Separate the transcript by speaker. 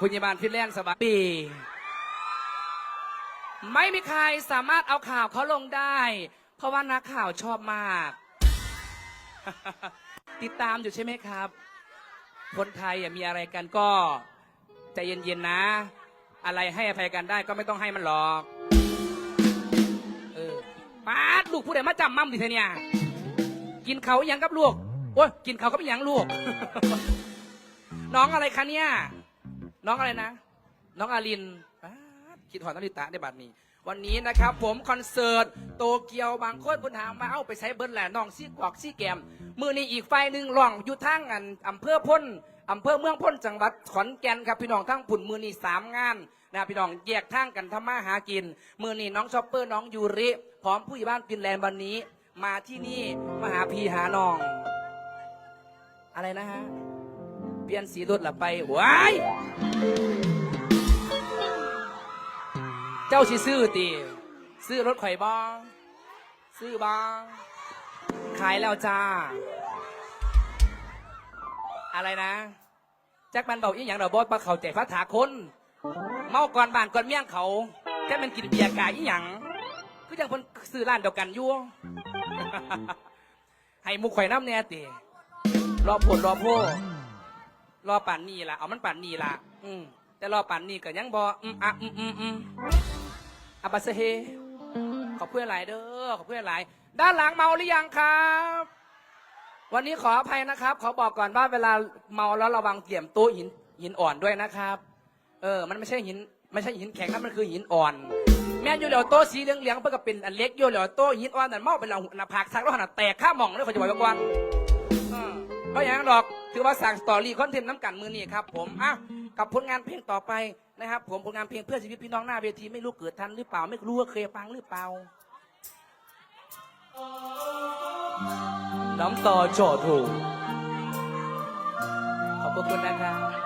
Speaker 1: พยาบาลฟินแลนด์สวัสดีไม่มีใครสามารถเอาข่าวเขาลงได้ เพราะว่านักข่าวชอบมาก ติดตามอยู่ใช่ไหมครับ คนไทยอะมีอะไรกันก็ใจเย็นๆนะ อะไรให้อภัยกันได้ก็ไม่ต้องให้มันหรอก เออป้าดลูกผู้ใดมาจำมั่มดิเธอเนี่ยกินเขาวอิหยังกับลูก โอ้ยกินเขาก็ไม่ยังลูก น้องอะไรคะเนี่ย น้องอะไรนะ น้องอารินป๊าดคิดหอนาริตะในบัดนี้ วันนี้นะครับ ผมคอนเสิร์ตโตเกียวบางคนพูนถามาเอาไปใช้เบิร์ดแหละน้องซี่กอกซี่แกม มือนี้อีกไฟหนึ่งร้องอยู่ทางอันอำเภอพ้นอำเภอเมืองพ้นจังหวัดขอนแก่นครับพี่น้องทั้งผุ่นมือนี้สามงานนะพี่น้องแยกทางกันทำมาหากิน มือนี้น้องชอปเปอร์น้องยูริ พร้อมผู้ใหญ่บ้านฟินแลนด์วันนี้ มาที่นี่มาหาพี่หาน้อง อะไรนะฮะ เปลี่ยนสีรถละไปว้ายเจ้าสิซื้อตีซื้อรถข่อยบองซื้อบองขายแล้วจ้า อะไรนะแจ็คมันเบาอีหยังเราบอสปลาเขาแจกพระถาคน เมาก่อนบ้านก่อนเมี่ยงเขาแจ็คมันกินเบียร์กายอีหยังก็ยังคนซื้อร้านเดียวกันยู่วให้มุกข่อยน้ำแน่ตีรอผลรอโพ รอป่านนี่ล่ะเอามันป่านนี่ล่ะอืมแต่รอป่านนี่ก็ยังบออืมอะอืมอืมอืมอาบาเซเฮขอบเพื่อนหลายเด้อขอบเพื่อนหลาย ด้านหลังเมาหรือยังครับ วันนี้ขออภัยนะครับ ขอบอกก่อนว่าเวลาเมาแล้วระวังเตรียมต๊ะหินหินอ่อนด้วยนะครับ เออ มันไม่ใช่หินไม่ใช่หินแข็งนะมันคือหินอ่อน แม่อยู่เหลียวโตสีเหลืองเหลืองๆเพื่อก็เป็นอันเล็กอยู่เหลียวโตหินอ่อนแต่นเมาเป็นเราหน้าผากซักแล้วขนาแตกข้ามองเลยขอจะบอกไว้ก่อน เออเพราะอย่างนั้นหรอกถือว่าสั่งสตอรี่คอนเทนต์น้ำกันมือนี่ครับผมอะกับผลงานเพลงต่อไปนะครับ ผมผลงานเพลงเพื่อชีวิตพี่น้องหน้าเวทีไม่รู้เกิดทันหรือเปล่า ไม่รู้ว่าเคยฟังหรือเปล่าน้ำตาจอถูกขอบคุณนะครับ